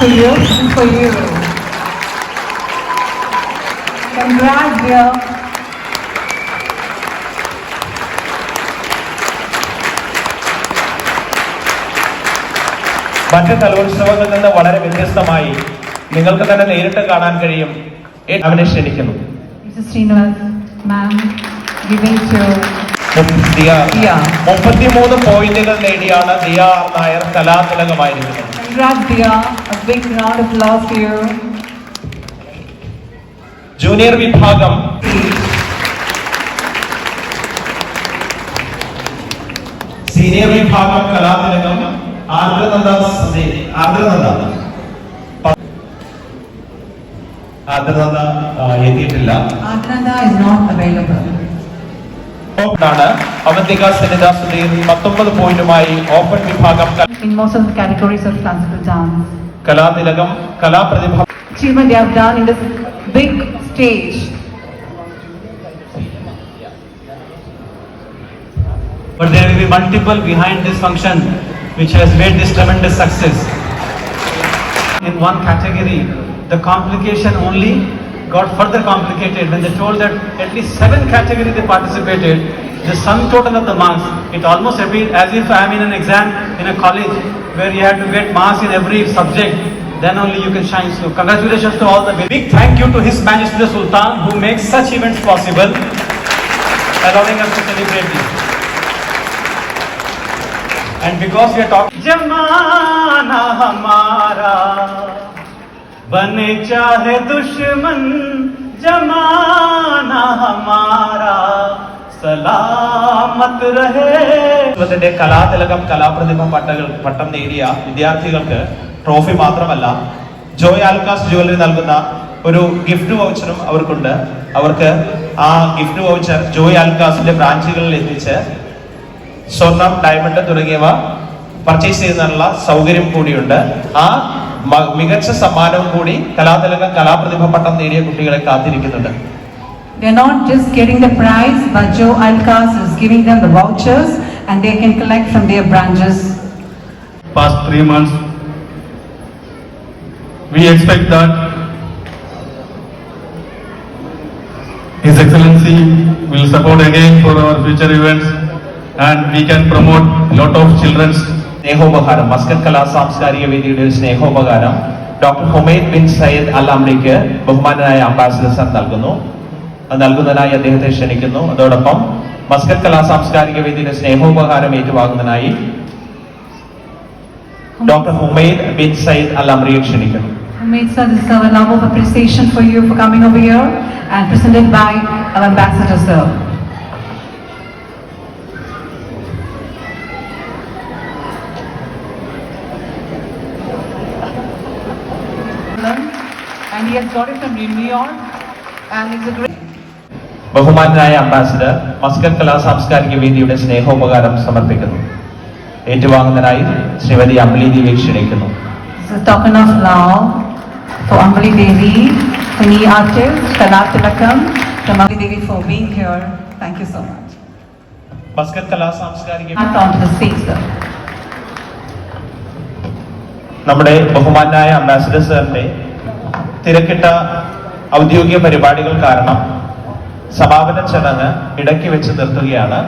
for you. and for you. Congrats, dear. മറ്റ് കലോത്സവങ്ങളിൽ നിന്ന് വളരെ വ്യത്യസ്തമായി നിങ്ങൾക്ക് തന്നെ നേരിട്ട് കാണാൻ കഴിയും അവനെ ക്ഷണിക്കുന്നു. മുപ്പത്തിമൂന്ന് പോയിന്റുകൾ നേടിയാണ് ദിയ നായർ കലാതിലകമായിരിക്കുന്നത് Anurag Diya, a big round of applause for you. Junior విభాగం సీనియర్ విభాగం కళాతిలకం ఆంధ్రనంద ఆంధ్రనంద ఆంధ్రనంద ఎత్తిట్టిల్ల ఆంధ్రనంద is not available ാണ് അവന്തിക സനിത സുധീർ പത്തൊമ്പത് പോയിന്റുമായി ഓപ്പൺ വിഭാഗം ക- In most of the categories of classical dance. കലാതിലകം കലാപ്രതിഭ achievement they have done in this big stage. but there will be multiple behind this function which has made this tremendous success. In one category, the complication only got further complicated when they told that at least seven categories they participated, the sum total of the marks, it almost appeared as if I am in an exam in a college where you have to get marks in every subject, then only you can shine. So congratulations to all the big thank you to His Majesty the Sultan who makes such events possible, allowing us to celebrate this. And because we are talking, Jamana Hamara बने चाहे दुश्मन जमाना हमारा सलामत रहे ത്തിന്റെ കലാതിലകം കലാപ്രതിഭ പട്ടകൾ പട്ടം നേടിയ വിദ്യാർത്ഥികൾക്ക് ട്രോഫി മാത്രമല്ല ജോയ് ആൽക്കാസ് ജുവലറി നൽകുന്ന ഒരു ഗിഫ്റ്റ് വൗച്ചറും അവർക്കുണ്ട് അവർക്ക് ആ ഗിഫ്റ്റ് വൗച്ചർ ജോയ് ആൽക്കാസിന്റെ ബ്രാഞ്ചുകളിൽ എത്തിച്ച് സ്വർണം ഡയമണ്ട് തുടങ്ങിയവ പർച്ചേസ് ചെയ്യുന്നതിനുള്ള സൗകര്യം കൂടിയുണ്ട് ആ മ- മികച്ച സമ്മാനവും കൂടി കലാതിലകം കലാപ്രതിഭ പട്ടം നേടിയ കുട്ടികളെ കാത്തിരിക്കുന്നുണ്ട് They're not just getting the prize, but Joe Alcas is giving them the vouchers and they can collect from their branches. past three months. We expect that His Excellency will support again for our future events and we can promote lot of children's സ്നേഹോപഹാരം. Muscat കലാ സാംസ്കാരിക വേദിയുടെ ഒരു സ്നേഹോപഹാരം. Doctor Humaid bin Sayyid Al അമ്രിക്ക് ബഹുമാനനായ ambassador sir നൽകുന്നു. അത് നൽകുന്നതിനായി അദ്ദേഹത്തെ ക്ഷണിക്കുന്നു. അതോടൊപ്പം മസ്കറ്റ് കലാ സാംസ്കാരിക വേദിയുടെ സ്നേഹോപഹാരം ഏറ്റുവാങ്ങുന്നതിനായി doctor Humaid bin Sayyid Al അമ്രിയെ ക്ഷണിക്കുന്നു. Made sir, this is our love of appreciation for you for coming over here and presented by our ambassador sir. ബഹുമാനനായ അംബാസിഡർ മസ്കറ്റ് കലാ സാംസ്കാരിക വേദിയുടെ സ്നേഹോപകാരം സമർപ്പിക്കുന്നു ഏറ്റുവാങ്ങുന്നതിനായി ശ്രീമതി അമ്പിളി ദേവിയെ ക്ഷണിക്കുന്നു of love for being here. Thank you so much. Muscat കലാ സാംസ്കാരിക. നമ്മുടെ ബഹുമാനായ അംബാസിഡർ സാറിന്റെ തിരക്കിട്ട ഔദ്യോഗിക പരിപാടികൾ കാരണം സമാപന ചടങ്ങ് ഇടയ്ക്ക് വെച്ച് നിർത്തുകയാണ്.